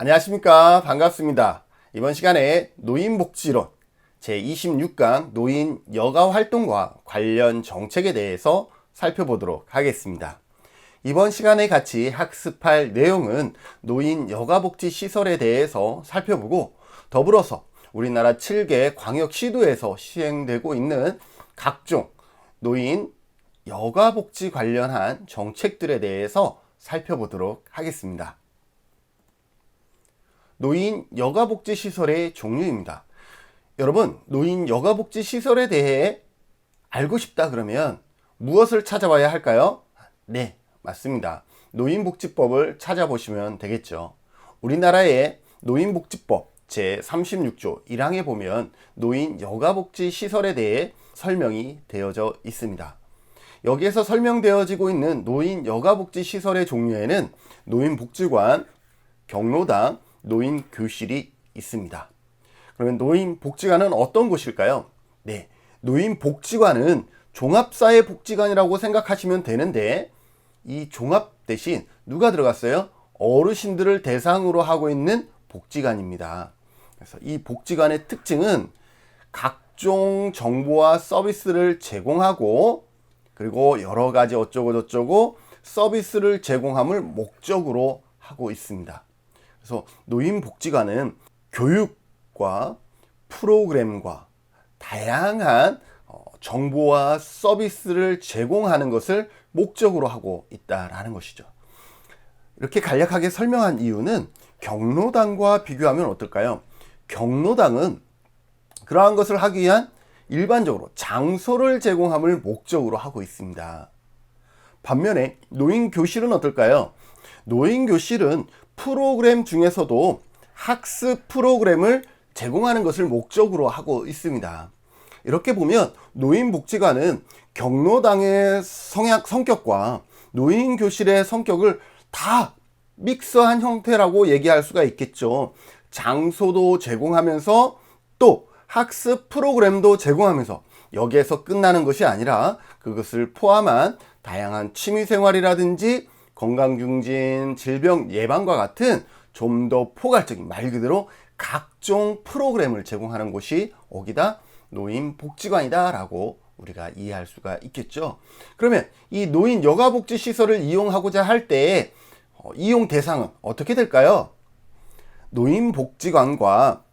안녕하십니까. 반갑습니다. 이번 시간에 노인복지론 제26강 노인 여가 활동과 관련 정책에 대해서 살펴보도록 하겠습니다. 이번 시간에 같이 학습할 내용은 노인 여가복지 시설에 대해서 살펴보고 더불어서 우리나라 7개 광역시도에서 시행되고 있는 각종 노인 여가복지 관련한 정책들에 대해서 살펴보도록 하겠습니다. 노인 여가복지 시설의 종류입니다. 여러분, 노인 여가복지 시설에 대해 알고 싶다 그러면 무엇을 찾아봐야 할까요? 네, 맞습니다. 노인복지법을 찾아보시면 되겠죠. 우리나라의 노인복지법 제36조 1항에 보면 노인 여가복지 시설에 대해 설명이 되어져 있습니다. 여기에서 설명되어지고 있는 노인 여가복지 시설의 종류에는 노인복지관, 경로당, 노인 교실이 있습니다. 그러면 노인 복지관은 어떤 곳일까요? 네. 노인 복지관은 종합사회 복지관이라고 생각하시면 되는데 이 종합 대신 누가 들어갔어요? 어르신들을 대상으로 하고 있는 복지관입니다. 그래서 이 복지관의 특징은 각종 정보와 서비스를 제공하고 그리고 여러 가지 어쩌고 저쩌고 서비스를 제공함을 목적으로 하고 있습니다. 그래서 노인복지관은 교육과 프로그램과 다양한 어, 정보와 서비스를 제공하는 것을 목적으로 하고 있다라는 것이죠. 이렇게 간략하게 설명한 이유는 경로당과 비교하면 어떨까요? 경로당은 그러한 것을 하기 위한 일반적으로 장소를 제공함을 목적으로 하고 있습니다. 반면에 노인교실은 어떨까요? 노인교실은 프로그램 중에서도 학습 프로그램을 제공하는 것을 목적으로 하고 있습니다. 이렇게 보면 노인복지관은 경로당의 성향, 성격과 노인교실의 성격을 다 믹스한 형태라고 얘기할 수가 있겠죠. 장소도 제공하면서 또 학습 프로그램도 제공하면서 여기에서 끝나는 것이 아니라 그것을 포함한 다양한 취미 생활이라든지 건강 증진, 질병 예방과 같은 좀 더 포괄적인 말 그대로 각종 프로그램을 제공하는 곳이 오기다 노인 복지관이다라고 우리가 이해할 수가 있겠죠. 그러면 이 노인 여가복지 시설을 이용하고자 할때 어, 이용 대상은 어떻게 될까요? 노인복지관과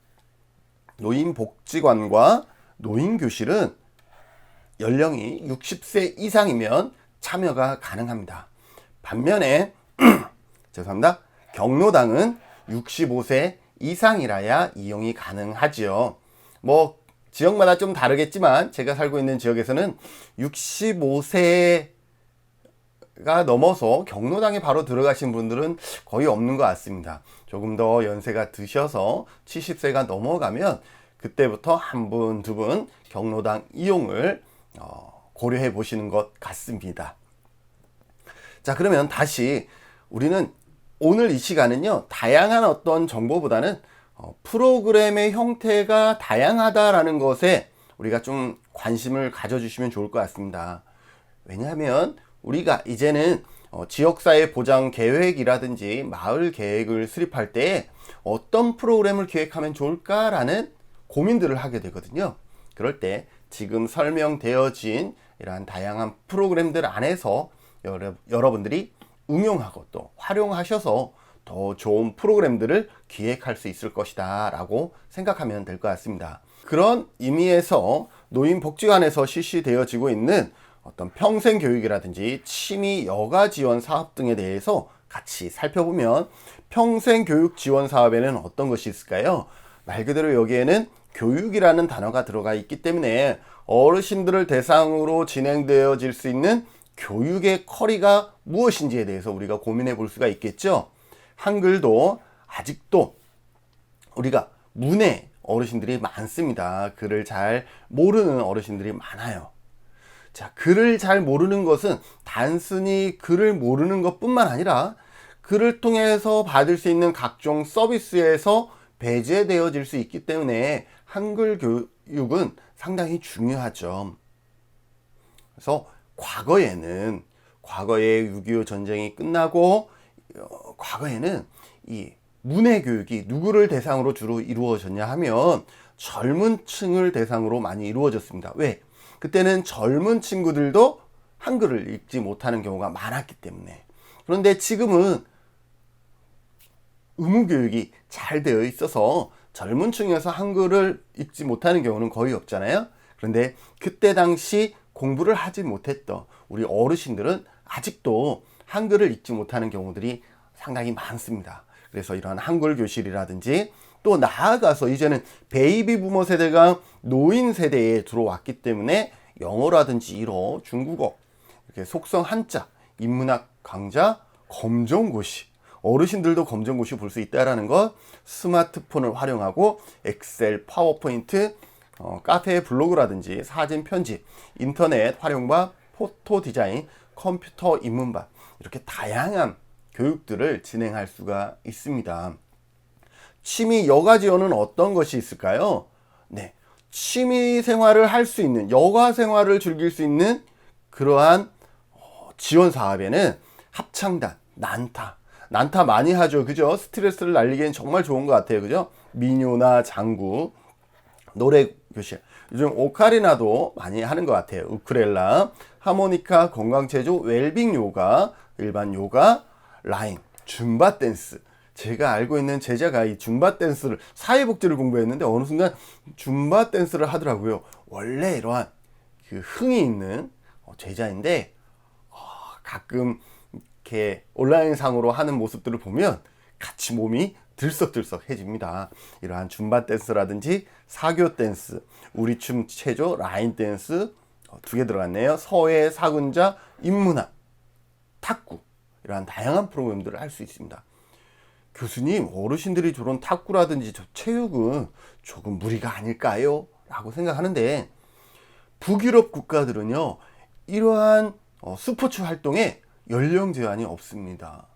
노인복지관과 노인교실은 연령이 60세 이상이면 참여가 가능합니다. 반면에 죄송합니다. 경로당은 65세 이상이라야 이용이 가능하지요. 뭐 지역마다 좀 다르겠지만 제가 살고 있는 지역에서는 65세 가 넘어서 경로당에 바로 들어가신 분들은 거의 없는 것 같습니다. 조금 더 연세가 드셔서 70세가 넘어가면 그때부터 한 분, 두 분 경로당 이용을 어, 고려해 보시는 것 같습니다. 자, 그러면 다시 우리는 오늘 이 시간은요, 다양한 어떤 정보보다는 어, 프로그램의 형태가 다양하다라는 것에 우리가 좀 관심을 가져주시면 좋을 것 같습니다. 왜냐하면 우리가 이제는 어, 지역사회 보장 계획이라든지 마을 계획을 수립할 때 어떤 프로그램을 기획하면 좋을까라는 고민들을 하게 되거든요. 그럴 때 지금 설명되어진 이러한 다양한 프로그램들 안에서 여러, 여러분들이 응용하고 또 활용하셔서 더 좋은 프로그램들을 기획할 수 있을 것이다 라고 생각하면 될 것 같습니다. 그런 의미에서 노인복지관에서 실시되어지고 있는 어떤 평생 교육이라든지 취미 여가 지원 사업 등에 대해서 같이 살펴보면 평생 교육 지원 사업에는 어떤 것이 있을까요? 말 그대로 여기에는 교육이라는 단어가 들어가 있기 때문에 어르신들을 대상으로 진행되어질 수 있는 교육의 커리가 무엇인지에 대해서 우리가 고민해 볼 수가 있겠죠. 한글도 아직도 우리가 문해 어르신들이 많습니다. 글을 잘 모르는 어르신들이 많아요. 자, 글을 잘 모르는 것은 단순히 글을 모르는 것 뿐만 아니라 글을 통해서 받을 수 있는 각종 서비스에서 배제되어질 수 있기 때문에 한글 교육은 상당히 중요하죠. 그래서 과거에는 과거에 6.25 전쟁이 끝나고 어, 과거에는 이 문해 교육이 누구를 대상으로 주로 이루어졌냐 하면 젊은 층을 대상으로 많이 이루어졌습니다. 왜? 그때는 젊은 친구들도 한글을 읽지 못하는 경우가 많았기 때문에. 그런데 지금은 의무 교육이 잘 되어 있어서 젊은 층에서 한글을 읽지 못하는 경우는 거의 없잖아요. 그런데 그때 당시 공부를 하지 못했던 우리 어르신들은 아직도 한글을 읽지 못하는 경우들이 상당히 많습니다. 그래서 이런 한글 교실이라든지 또 나아가서 이제는 베이비 부머 세대가 노인 세대에 들어왔기 때문에 영어라든지 일어, 중국어, 이렇게 속성 한자, 인문학 강좌, 검정고시, 어르신들도 검정고시 볼 수 있다라는 것, 스마트폰을 활용하고 엑셀, 파워포인트, 어, 카페 블로그라든지 사진 편집, 인터넷 활용과 포토 디자인, 컴퓨터 입문반 이렇게 다양한 교육들을 진행할 수가 있습니다. 취미 여가 지원은 어떤 것이 있을까요? 네. 취미 생활을 할 수 있는 여가 생활을 즐길 수 있는 그러한 어, 지원 사업에는 합창단, 난타, 난타 많이 하죠. 그죠? 스트레스를 날리기엔 정말 좋은 것 같아요. 그죠? 민요나 장구, 노래 교실. 요즘 오카리나도 많이 하는 것 같아요. 우크렐라, 하모니카, 건강체조, 웰빙 요가, 일반 요가, 라인, 줌바 댄스. 제가 알고 있는 제자가 이 줌바 댄스를 사회복지를 공부했는데 어느 순간 줌바 댄스를 하더라고요. 원래 이러한 그 흥이 있는 어, 제자인데 어, 가끔 이렇게 온라인 상으로 하는 모습들을 보면 같이 몸이 들썩들썩해집니다. 이러한 줌바 댄스라든지 사교 댄스, 우리 춤 체조, 라인 댄스 어, 두개 들어갔네요. 서예, 사군자, 인문학, 탁구 이러한 다양한 프로그램들을 할 수 있습니다. 교수님, 어르신들이 저런 탁구라든지 저 체육은 조금 무리가 아닐까요? 라고 생각하는데 북유럽 국가들은요 이러한 어, 스포츠 활동에 연령 제한이 없습니다.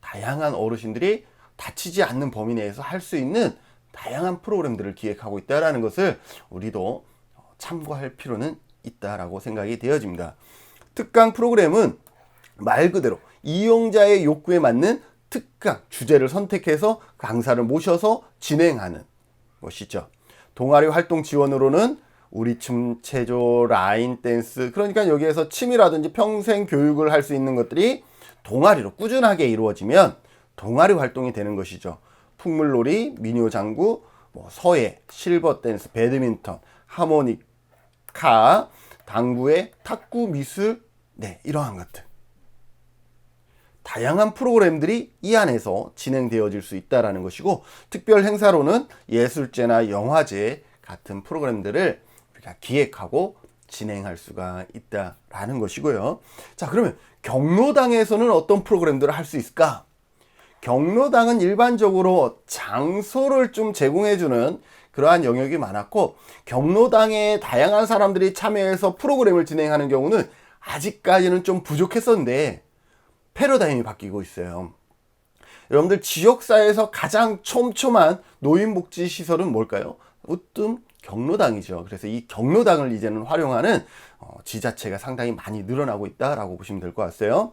다양한 어르신들이 다치지 않는 범위 내에서 할 수 있는 다양한 프로그램들을 기획하고 있다라는 것을 우리도 어, 참고할 필요는 있다라고 생각이 되어집니다. 특강 프로그램은 말 그대로 이용자의 욕구에 맞는 특강 주제를 선택해서 강사를 모셔서 진행하는 것이죠. 동아리 활동 지원으로는 우리 춤, 체조, 라인 댄스 그러니까 여기에서 취미라든지 평생 교육을 할 수 있는 것들이 동아리로 꾸준하게 이루어지면 동아리 활동이 되는 것이죠. 풍물놀이, 미니오 장구, 뭐 서예, 실버 댄스, 배드민턴, 하모니카, 당구의 탁구 미술, 네 이러한 것들. 다양한 프로그램들이 이 안에서 진행되어질 수 있다라는 것이고 특별 행사로는 예술제나 영화제 같은 프로그램들을 우리가 기획하고 진행할 수가 있다라는 것이고요. 자, 그러면 경로당에서는 어떤 프로그램들을 할 수 있을까? 경로당은 일반적으로 장소를 좀 제공해주는 그러한 영역이 많았고 경로당에 다양한 사람들이 참여해서 프로그램을 진행하는 경우는 아직까지는 좀 부족했었는데 패러다임이 바뀌고 있어요. 여러분들 지역사회에서 가장 촘촘한 노인복지 시설은 뭘까요? 으뜸 경로당이죠. 그래서 이 경로당을 이제는 활용하는 어, 지자체가 상당히 많이 늘어나고 있다라고 보시면 될 것 같아요.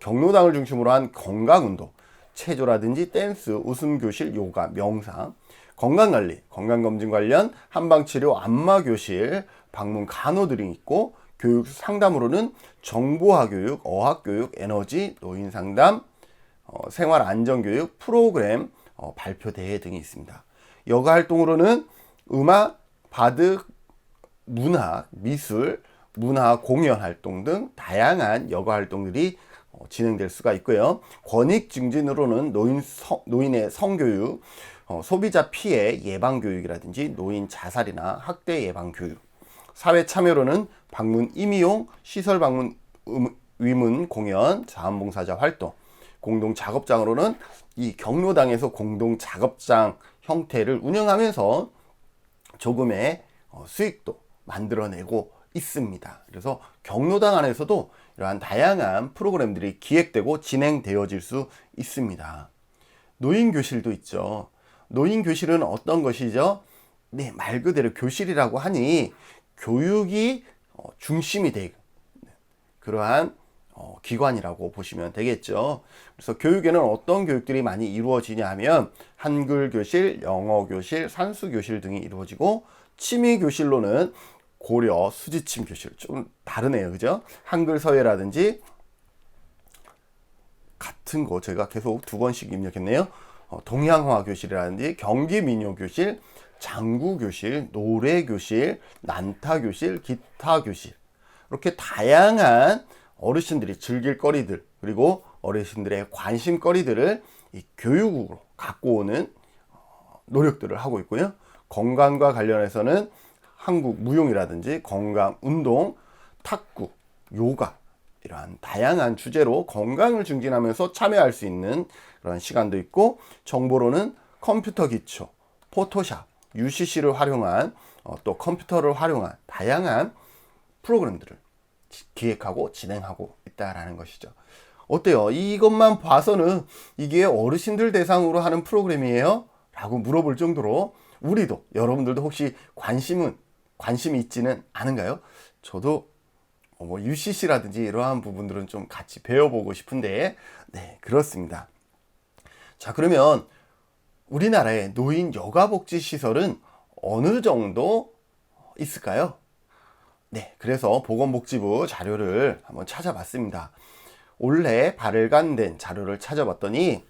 경로당을 중심으로 한 건강운동, 체조라든지 댄스, 웃음교실, 요가, 명상, 건강관리, 건강검진 관련 한방치료, 안마교실, 방문 간호들이 있고 교육 상담으로는 정보화 교육, 어학 교육, 에너지, 노인 상담, 어, 생활 안전 교육, 프로그램, 어, 발표 대회 등이 있습니다. 여가 활동으로는 음악, 바둑, 문학, 미술, 문화 공연 활동 등 다양한 여가 활동들이 어, 진행될 수가 있고요. 권익 증진으로는 노인 성, 노인의 성교육, 어, 소비자 피해 예방 교육이라든지 노인 자살이나 학대 예방 교육, 사회 참여로는 방문 임의용, 시설 방문 음, 위문 공연, 자원봉사자 활동, 공동 작업장으로는 이 경로당에서 공동 작업장 형태를 운영하면서 조금의 어, 수익도 만들어내고 있습니다. 그래서 경로당 안에서도 이러한 다양한 프로그램들이 기획되고 진행되어질 수 있습니다. 노인 교실도 있죠. 노인 교실은 어떤 것이죠? 네, 말 그대로 교실이라고 하니 교육이 어, 중심이 되고 그러한 어, 기관이라고 보시면 되겠죠. 그래서 교육에는 어떤 교육들이 많이 이루어지냐 하면 한글 교실, 영어 교실, 산수 교실 등이 이루어지고 취미 교실로는 고려 수지침 교실 좀 다르네요. 그죠? 한글 서예라든지 같은 거 제가 계속 두 번씩 입력했네요. 어, 동양화 교실이라든지 경기 민요 교실, 장구 교실, 노래 교실, 난타 교실, 기타 교실 이렇게 다양한 어르신들이 즐길 거리들 그리고 어르신들의 관심거리들을 이 교육으로 갖고 오는 어, 노력들을 하고 있고요. 건강과 관련해서는 한국 무용이라든지 건강 운동, 탁구, 요가 이러한 다양한 주제로 건강을 증진하면서 참여할 수 있는 그런 시간도 있고 정보로는 컴퓨터 기초, 포토샵, UCC를 활용한 어, 또 컴퓨터를 활용한 다양한 프로그램들을 기획하고 진행하고 있다라는 것이죠. 어때요? 이것만 봐서는 이게 어르신들 대상으로 하는 프로그램이에요? 라고 물어볼 정도로 우리도 여러분들도 혹시 관심은 관심이 있지는 않은가요? 저도 뭐 UCC라든지 이러한 부분들은 좀 같이 배워보고 싶은데 네 그렇습니다. 자 그러면 우리나라의 노인 여가복지 시설은 어느 정도 있을까요? 네, 그래서 보건복지부 자료를 한번 찾아봤습니다. 올해 발간된 자료를 찾아봤더니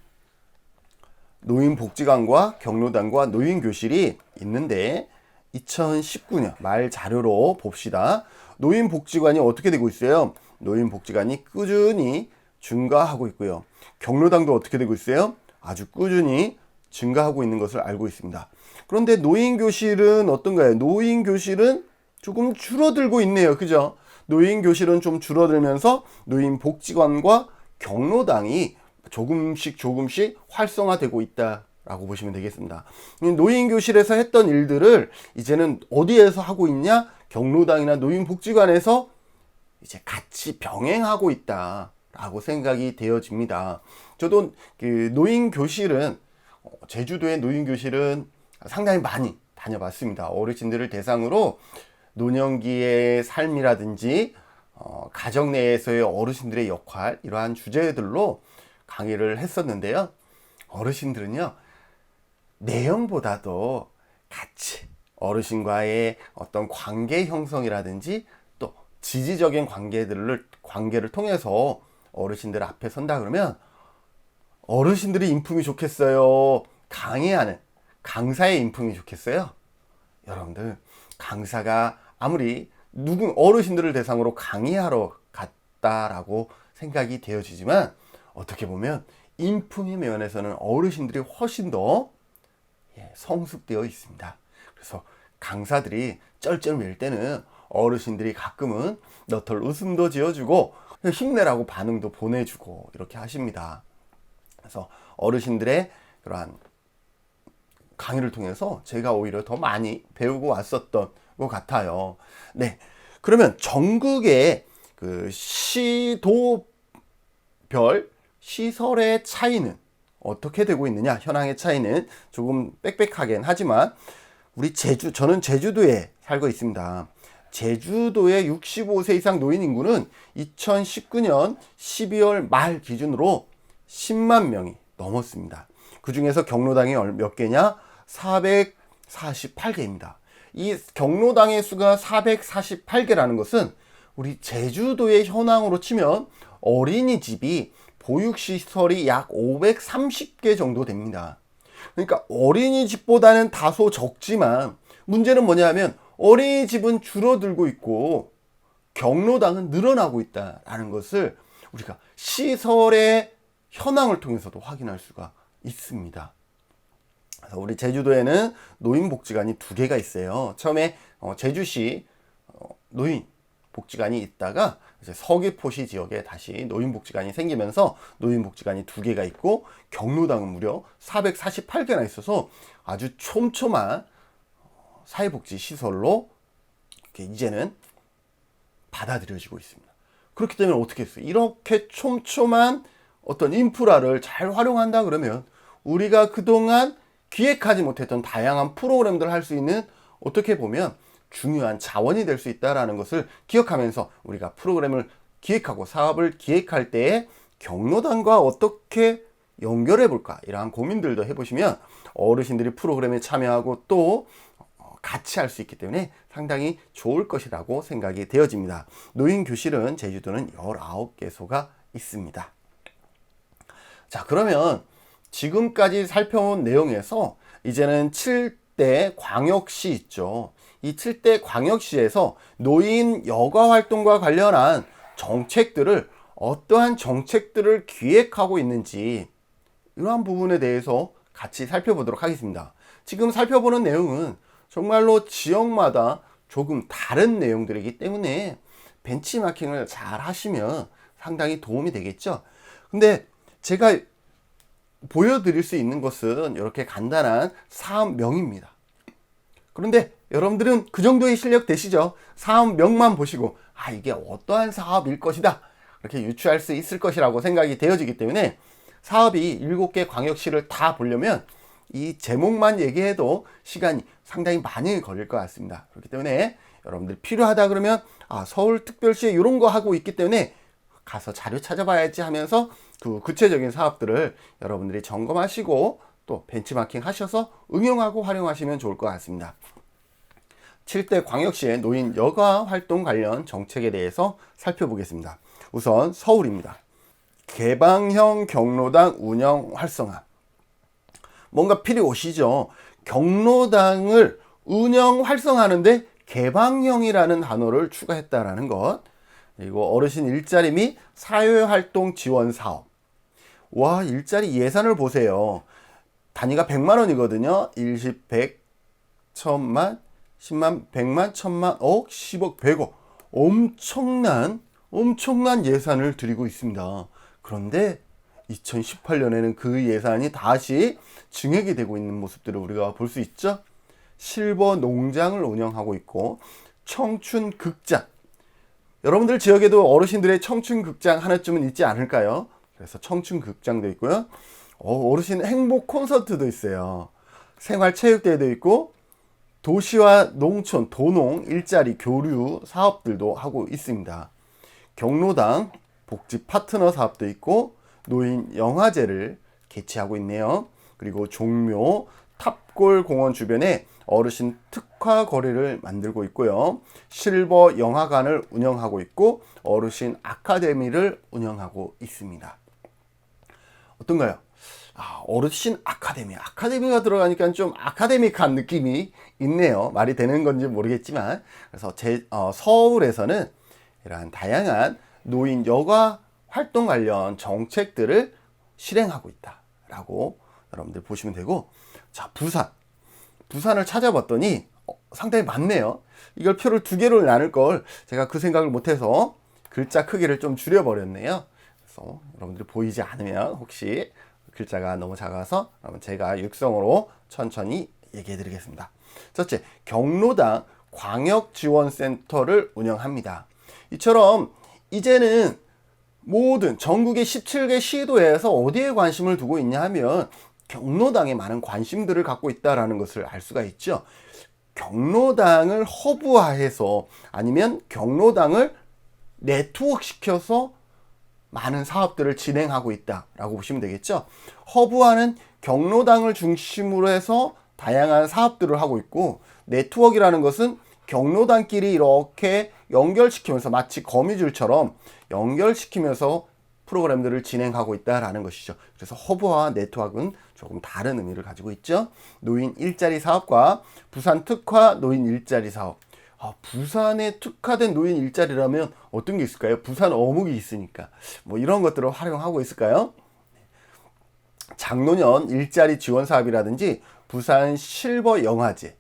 노인복지관과 경로당과 노인교실이 있는데 2019년 말 자료로 봅시다. 노인복지관이 어떻게 되고 있어요? 노인복지관이 꾸준히 증가하고 있고요. 경로당도 어떻게 되고 있어요? 아주 꾸준히 증가하고 있는 것을 알고 있습니다. 그런데 노인교실은 어떤가요? 노인교실은 조금 줄어들고 있네요. 그죠? 노인교실은 좀 줄어들면서 노인복지관과 경로당이 조금씩 조금씩 활성화되고 있다 라고 보시면 되겠습니다. 노인교실에서 했던 일들을 이제는 어디에서 하고 있냐? 경로당이나 노인복지관에서 이제 같이 병행하고 있다 라고 생각이 되어집니다. 저도 그 노인교실은 어, 제주도의 노인교실은 상당히 많이 다녀봤습니다. 어르신들을 대상으로 노년기의 삶이라든지 어, 가정 내에서의 어르신들의 역할 이러한 주제들로 강의를 했었는데요. 어르신들은요 내용보다도 같이 어르신과의 어떤 관계 형성이라든지 또 지지적인 관계들을 관계를 통해서 어르신들 앞에 선다 그러면 어르신들이 인품이 좋겠어요. 강의하는 강사의 인품이 좋겠어요. 여러분들 강사가 아무리 누군 어르신들을 대상으로 강의하러 갔다라고 생각이 되어지지만 어떻게 보면 인품의 면에서는 어르신들이 훨씬 더 예, 성숙되어 있습니다. 그래서 강사들이 쩔쩔 맬 때는 어르신들이 가끔은 너털 웃음도 지어주고 힘내라고 반응도 보내주고 이렇게 하십니다. 그래서 어르신들의 그러한 강의를 통해서 제가 오히려 더 많이 배우고 왔었던 것 같아요. 네. 그러면 전국의 그 시도별 시설의 차이는 어떻게 되고 있느냐? 현황의 차이는 조금 빽빽하긴 하지만 우리 제주 저는 제주도에 살고 있습니다. 제주도의 65세 이상 노인 인구는 2019년 12월 말 기준으로 10만 명이 넘었습니다. 그 중에서 경로당이 몇 개냐? 448개입니다. 이 경로당의 수가 448개라는 것은 우리 제주도의 현황으로 치면 어린이집이 보육 시설이 약 530개 정도 됩니다. 그러니까 어린이집보다는 다소 적지만 문제는 뭐냐면 어린이집은 줄어들고 있고 경로당은 늘어나고 있다라는 것을 우리가 시설의 현황을 통해서도 확인할 수가 있습니다. 그래서 우리 제주도에는 노인복지관이 두 개가 있어요. 처음에 어, 제주시 어, 노인 복지관이 있다가 이제 서귀포시 지역에 다시 노인복지관이 생기면서 노인복지관이 두 개가 있고 경로당은 무려 448개나 있어서 아주 촘촘한 어, 사회복지 시설로 이제는 받아들여지고 있습니다. 그렇기 때문에 어떻게 했어요? 이렇게 촘촘한 어떤 인프라를 잘 활용한다 그러면 우리가 그동안 기획하지 못했던 다양한 프로그램들을 할 수 있는 어떻게 보면 중요한 자원이 될 수 있다라는 것을 기억하면서 우리가 프로그램을 기획하고 사업을 기획할 때에 경로당과 어떻게 연결해 볼까 이러한 고민들도 해보시면 어르신들이 프로그램에 참여하고 또 어, 같이 할 수 있기 때문에 상당히 좋을 것이라고 생각이 되어집니다. 노인 교실은 제주도는 19개소가 있습니다. 자, 그러면 지금까지 살펴본 내용에서 이제는 7 대 광역시 있죠. 이 7대 광역시에서 노인 여가 활동과 관련한 정책들을 어떠한 정책들을 기획하고 있는지 이러한 부분에 대해서 같이 살펴보도록 하겠습니다. 지금 살펴보는 내용은 정말로 지역마다 조금 다른 내용들이기 때문에 벤치마킹을 잘 하시면 상당히 도움이 되겠죠. 근데 제가 보여드릴 수 있는 것은 이렇게 간단한 사업명입니다. 그런데 여러분들은 그 정도의 실력 되시죠? 사업명만 보시고 아 이게 어떠한 사업일 것이다 이렇게 유추할 수 있을 것이라고 생각이 되어지기 때문에 사업이 7개 광역시를 다 보려면 이 제목만 얘기해도 시간이 상당히 많이 걸릴 것 같습니다. 그렇기 때문에 여러분들 필요하다 그러면 아 서울특별시에 이런 거 하고 있기 때문에 가서 자료 찾아봐야지 하면서 그 구체적인 사업들을 여러분들이 점검하시고 또 벤치마킹 하셔서 응용하고 활용하시면 좋을 것 같습니다. 7대 광역시의 노인 여가 활동 관련 정책에 대해서 살펴보겠습니다. 우선 서울입니다. 개방형 경로당 운영 활성화. 뭔가 필요 오시죠? 경로당을 운영 활성화하는데 개방형이라는 단어를 추가했다라는 것. 그리고 어르신 일자리 및 사회활동 지원 사업. 와, 일자리 예산을 보세요. 단위가 100만 원이거든요. 일십, 백, 천만, 십만, 백만, 천만, 억, 십억, 백억. 엄청난, 엄청난 예산을 드리고 있습니다. 그런데 2018년에는 그 예산이 다시 증액이 되고 있는 모습들을 우리가 볼 수 있죠. 실버 농장을 운영하고 있고 청춘 극장. 여러분들 지역에도 어르신들의 청춘 극장 하나쯤은 있지 않을까요? 그래서 청춘 극장도 있고요. 어, 어르신 행복 콘서트도 있어요. 생활 체육대회도 있고 도시와 농촌, 도농, 일자리, 교류 사업들도 하고 있습니다. 경로당 복지 파트너 사업도 있고 노인 영화제를 개최하고 있네요. 그리고 종묘 탑골 공원 주변에 어르신 특화 거리를 만들고 있고요. 실버 영화관을 운영하고 있고 어르신 아카데미를 운영하고 있습니다. 어떤가요? 아, 어르신 아카데미. 아카데미가 들어가니까 좀 아카데믹한 느낌이 있네요. 말이 되는 건지 모르겠지만. 그래서 제, 어, 서울에서는 이러한 다양한 노인 여가 활동 관련 정책들을 실행하고 있다라고 여러분들 보시면 되고 자 부산 부산을 찾아봤더니 어, 상당히 많네요 이걸 표를 두 개로 나눌 걸 제가 그 생각을 못해서 글자 크기를 좀 줄여버렸네요 그래서 여러분들이 보이지 않으면 혹시 글자가 너무 작아서 제가 육성으로 천천히 얘기해 드리겠습니다 첫째 경로당 광역지원센터를 운영합니다 이처럼 이제는 모든 전국의 17개 시도에서 어디에 관심을 두고 있냐 하면 경로당에 많은 관심들을 갖고 있다라는 것을 알 수가 있죠. 경로당을 허브화해서 아니면 경로당을 네트워크 시켜서 많은 사업들을 진행하고 있다라고 보시면 되겠죠. 허브화는 경로당을 중심으로 해서 다양한 사업들을 하고 있고 네트워크라는 것은 경로당끼리 이렇게 연결시키면서 마치 거미줄처럼 연결시키면서 프로그램들을 진행하고 있다라는 것이죠. 그래서 허브와 네트워크는 조금 다른 의미를 가지고 있죠. 노인 일자리 사업과 부산 특화 노인 일자리 사업. 아, 부산에 특화된 노인 일자리라면 어떤 게 있을까요? 부산 어묵이 있으니까. 뭐 이런 것들을 활용하고 있을까요? 장노년 일자리 지원 사업이라든지 부산 실버 영화제.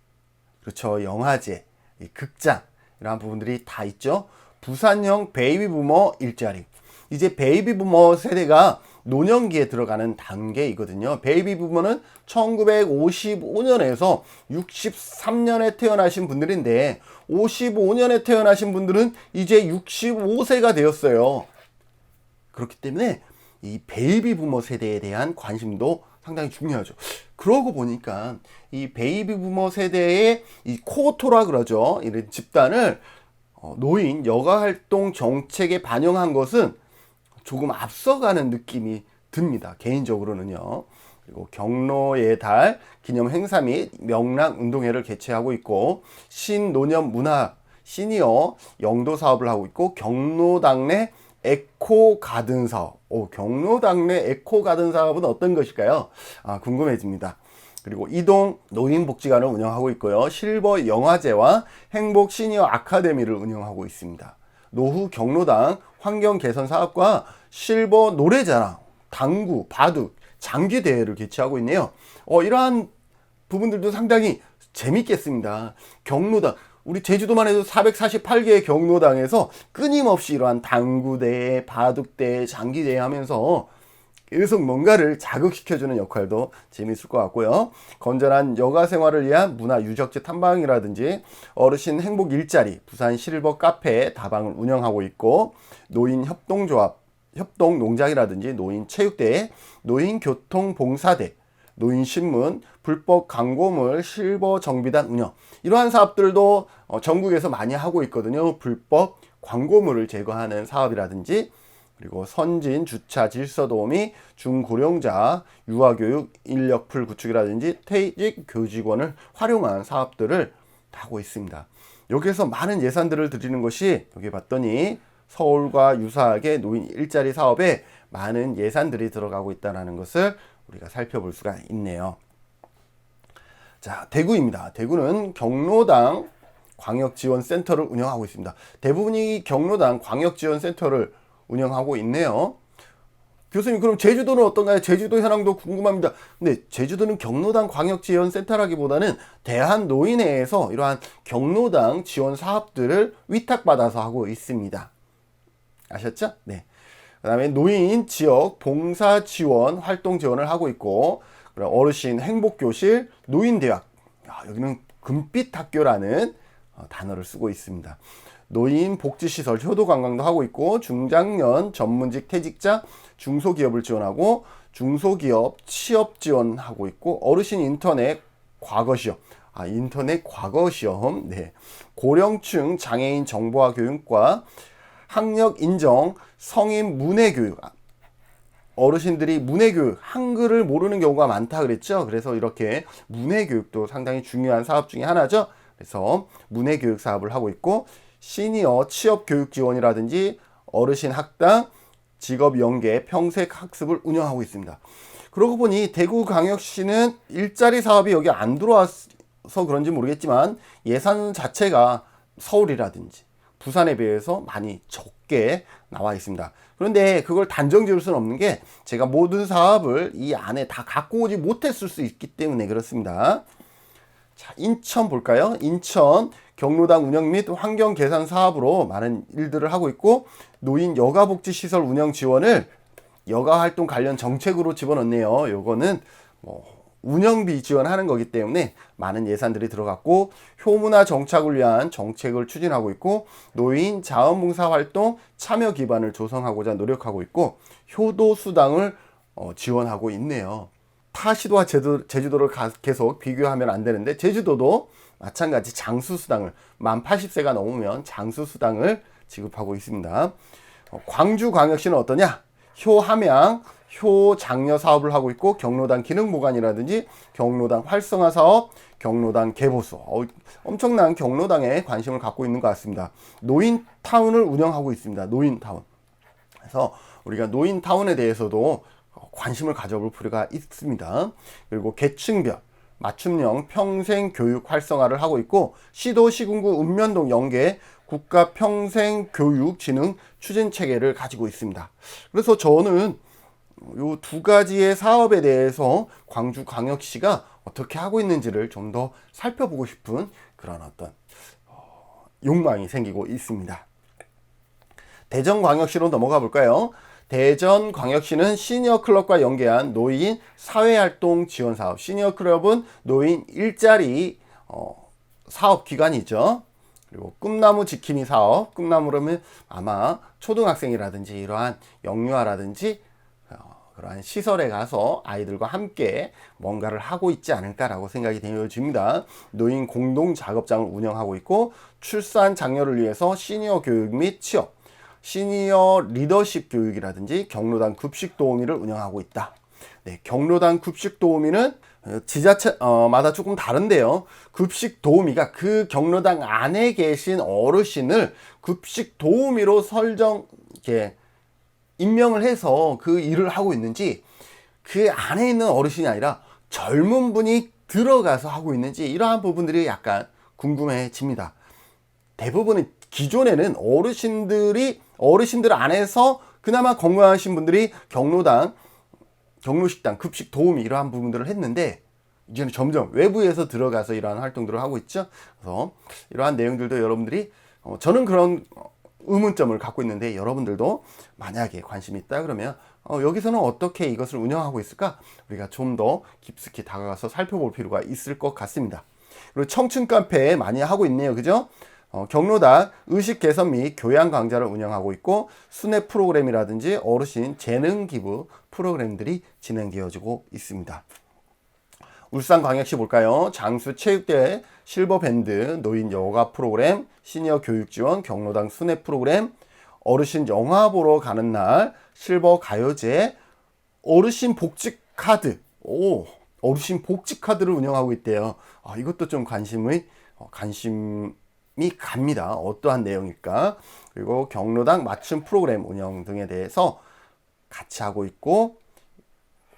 그렇죠. 영화제. 극장. 이러한 부분들이 다 있죠. 부산형 베이비 부머 일자리. 이제 베이비 부머 세대가 노년기에 들어가는 단계이거든요. 베이비 부머는 1955년에서 63년에 태어나신 분들인데 55년에 태어나신 분들은 이제 65세가 되었어요. 그렇기 때문에 이 베이비 부머 세대에 대한 관심도 상당히 중요하죠. 그러고 보니까 이 베이비 부머 세대의 이 코토라 그러죠. 이런 집단을 어, 노인 여가 활동 정책에 반영한 것은 조금 앞서가는 느낌이 듭니다. 개인적으로는요. 그리고 경로의 달 기념 행사 및 명랑 운동회를 개최하고 있고 신노년 문화 시니어 영도 사업을 하고 있고 경로당 내 에코 가든 사업. 오, 경로당 내 에코 가든 사업은 어떤 것일까요? 아, 궁금해집니다. 그리고 이동 노인복지관을 운영하고 있고요. 실버 영화제와 행복 시니어 아카데미를 운영하고 있습니다. 노후 경로당 환경 개선 사업과 실버 노래자랑, 당구, 바둑, 장기 대회를 개최하고 있네요. 어, 이러한 부분들도 상당히 재밌겠습니다. 경로당 우리 제주도만 해도 448개의 경로당에서 끊임없이 이러한 당구대회, 바둑대회, 장기대회 하면서 계속 뭔가를 자극시켜주는 역할도 재미있을 것 같고요. 건전한 여가 생활을 위한 문화 유적지 탐방이라든지 어르신 행복 일자리, 부산 실버 카페 다방을 운영하고 있고 노인 협동조합, 협동 농장이라든지 노인 체육대회, 노인 교통 봉사대, 노인 신문, 불법 광고물 실버 정비단 운영 이러한 사업들도 어, 전국에서 많이 하고 있거든요. 불법 광고물을 제거하는 사업이라든지 그리고 선진 주차 질서 도우미 중고령자 유아교육 인력풀 구축이라든지 퇴직 교직원을 활용한 사업들을 하고 있습니다. 여기에서 많은 예산들을 드리는 것이 여기 봤더니 서울과 유사하게 노인 일자리 사업에 많은 예산들이 들어가고 있다는 것을 우리가 살펴볼 수가 있네요. 자, 대구입니다. 대구는 경로당 광역지원센터를 운영하고 있습니다. 대부분이 경로당 광역지원센터를 운영하고 있네요. 교수님, 그럼 제주도는 어떤가요? 제주도 현황도 궁금합니다. 근데 제주도는 경로당 광역 지원 센터라기보다는 대한 노인회에서 이러한 경로당 지원 사업들을 위탁받아서 하고 있습니다. 아셨죠? 네. 그 다음에 노인 지역 봉사 지원 활동 지원을 하고 있고, 어르신 행복 교실, 노인 대학. 여기는 금빛 학교라는 어, 단어를 쓰고 있습니다. 노인 복지시설 효도 관광도 하고 있고 중장년 전문직 퇴직자 중소기업을 지원하고 중소기업 취업 지원하고 있고 어르신 인터넷 과거 시험. 아 인터넷 과거 시험. 네. 고령층 장애인 정보화 교육과 학력 인정 성인 문해 교육. 어르신들이 문해 교육 한글을 모르는 경우가 많다 그랬죠? 그래서 이렇게 문해 교육도 상당히 중요한 사업 중에 하나죠? 그래서 문해 교육 사업을 하고 있고 시니어 취업 교육 지원이라든지 어르신 학당, 직업 연계, 평색 학습을 운영하고 있습니다. 그러고 보니 대구광역시는 일자리 사업이 여기 안 들어와서 그런지 모르겠지만 예산 자체가 서울이라든지 부산에 비해서 많이 적게 나와 있습니다. 그런데 그걸 단정 지을 수는 없는 게 제가 모든 사업을 이 안에 다 갖고 오지 못했을 수 있기 때문에 그렇습니다. 자, 인천 볼까요? 인천 경로당 운영 및 환경 개선 사업으로 많은 일들을 하고 있고 노인 여가 복지 시설 운영 지원을 여가 활동 관련 정책으로 집어넣네요. 요거는 뭐 운영비 지원하는 거기 때문에 많은 예산들이 들어갔고 효문화 정착을 위한 정책을 추진하고 있고 노인 자원봉사 활동 참여 기반을 조성하고자 노력하고 있고 효도 수당을 어, 지원하고 있네요. 타 시도와 제주, 제주도를 가, 계속 비교하면 안 되는데 제주도도 마찬가지 장수수당을 만 80세가 넘으면 장수수당을 지급하고 있습니다. 어, 광주광역시는 어떠냐? 효함양, 효장려 사업을 하고 있고 경로당 기능보관이라든지 경로당 활성화 사업, 경로당 개보수 어, 엄청난 경로당에 관심을 갖고 있는 것 같습니다. 노인타운을 운영하고 있습니다. 노인타운. 그래서 우리가 노인타운에 대해서도 관심을 가져볼 필요가 있습니다. 그리고 계층별 맞춤형 평생 교육 활성화를 하고 있고 시도 시군구 읍면동 연계 국가 평생 교육 진흥 추진 체계를 가지고 있습니다. 그래서 저는 이두 가지의 사업에 대해서 광주 광역시가 어떻게 하고 있는지를 좀 더 살펴보고 싶은 그런 어떤 어, 욕망이 생기고 있습니다. 대전광역시로 넘어가 볼까요? 대전 광역시는 시니어 클럽과 연계한 노인 사회활동 지원 사업. 시니어 클럽은 노인 일자리 어, 사업 기관이죠. 그리고 꿈나무 지킴이 사업. 꿈나무라면 아마 초등학생이라든지 이러한 영유아라든지 어, 그러한 시설에 가서 아이들과 함께 뭔가를 하고 있지 않을까라고 생각이 되어집니다. 노인 공동 작업장을 운영하고 있고 출산 장려를 위해서 시니어 교육 및 취업, 시니어 리더십 교육이라든지 경로당 급식 도우미를 운영하고 있다. 네, 경로당 급식 도우미는 어, 지자체마다 조금 다른데요. 급식 도우미가 그 경로당 안에 계신 어르신을 급식 도우미로 설정 이렇게 임명을 해서 그 일을 하고 있는지 그 안에 있는 어르신이 아니라 젊은 분이 들어가서 하고 있는지 이러한 부분들이 약간 궁금해집니다. 대부분은 기존에는 어르신들이 어르신들 안에서 그나마 건강하신 분들이 경로당 경로식당 급식 도우미 이러한 부분들을 했는데 이제는 점점 외부에서 들어가서 이러한 활동들을 하고 있죠. 그래서 이러한 내용들도 여러분들이 어, 저는 그런 의문점을 갖고 있는데 여러분들도 만약에 관심이 있다 그러면 어, 여기서는 어떻게 이것을 운영하고 있을까 우리가 좀 더 깊숙이 다가가서 살펴볼 필요가 있을 것 같습니다. 그리고 청춘 카페 많이 하고 있네요, 그죠? 어, 경로당 의식 개선 및 교양 강좌를 운영하고 있고 순회 프로그램이라든지 어르신 재능 기부 프로그램들이 진행되어지고 있습니다. 울산광역시 볼까요? 장수 체육대회 실버 밴드 노인 여가 프로그램 시니어 교육 지원 경로당 순회 프로그램 어르신 영화 보러 가는 날 실버 가요제 어르신 복지 카드 오 어르신 복지 카드를 운영하고 있대요. 아, 이것도 좀 관심의 어, 관심 이 갑니다. 어떠한 내용일까? 그리고 경로당 맞춤 프로그램 운영 등에 대해서 같이 하고 있고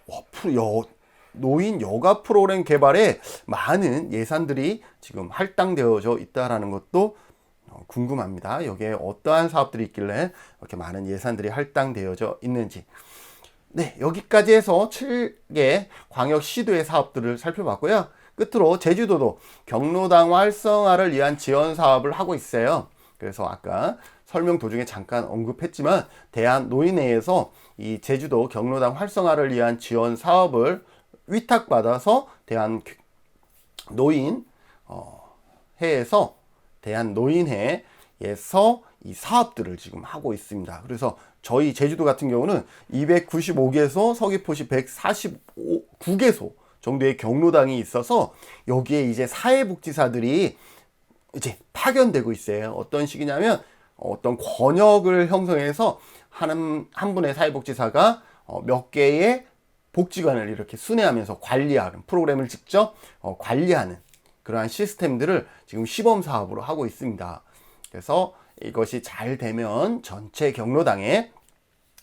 와, 프로, 여, 노인 여가 프로그램 개발에 많은 예산들이 지금 할당되어져 있다라는 것도 어, 궁금합니다. 여기에 어떠한 사업들이 있길래 이렇게 많은 예산들이 할당되어져 있는지. 네, 여기까지 해서 7개 광역 시도의 사업들을 살펴봤고요. 끝으로 제주도도 경로당 활성화를 위한 지원 사업을 하고 있어요. 그래서 아까 설명 도중에 잠깐 언급했지만 대한 노인회에서 이 제주도 경로당 활성화를 위한 지원 사업을 위탁받아서 대한 노인 어, 회에서 대한 노인회에서 이 사업들을 지금 하고 있습니다. 그래서 저희 제주도 같은 경우는 295개소, 서귀포시 149개소 정도의 경로당이 있어서 여기에 이제 사회복지사들이 이제 파견되고 있어요. 어떤 식이냐면 어떤 권역을 형성해서 한, 한 분의 사회복지사가 어, 몇 개의 복지관을 이렇게 순회하면서 관리하는 프로그램을 직접 어, 관리하는 그러한 시스템들을 지금 시범 사업으로 하고 있습니다. 그래서 이것이 잘 되면 전체 경로당에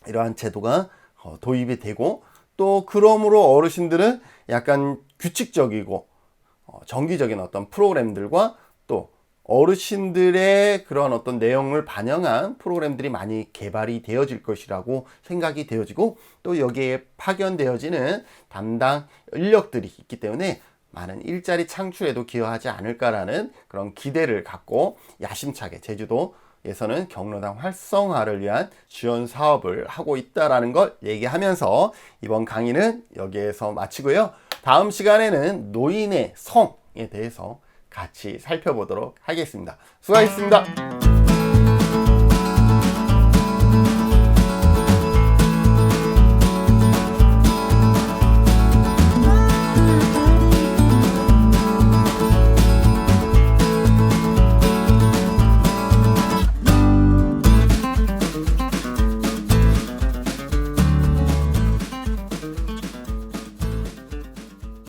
이러한 제도가 어, 도입이 되고 또 그러므로 어르신들은 약간 규칙적이고 어, 정기적인 어떤 프로그램들과 또 어르신들의 그런 어떤 내용을 반영한 프로그램들이 많이 개발이 되어질 것이라고 생각이 되어지고 또 여기에 파견되어지는 담당 인력들이 있기 때문에 많은 일자리 창출에도 기여하지 않을까라는 그런 기대를 갖고 야심차게 제주도 에서는 경로당 활성화를 위한 지원 사업을 하고 있다라는 걸 얘기하면서 이번 강의는 여기에서 마치고요. 다음 시간에는 노인의 성에 대해서 같이 살펴보도록 하겠습니다. 수고하셨습니다.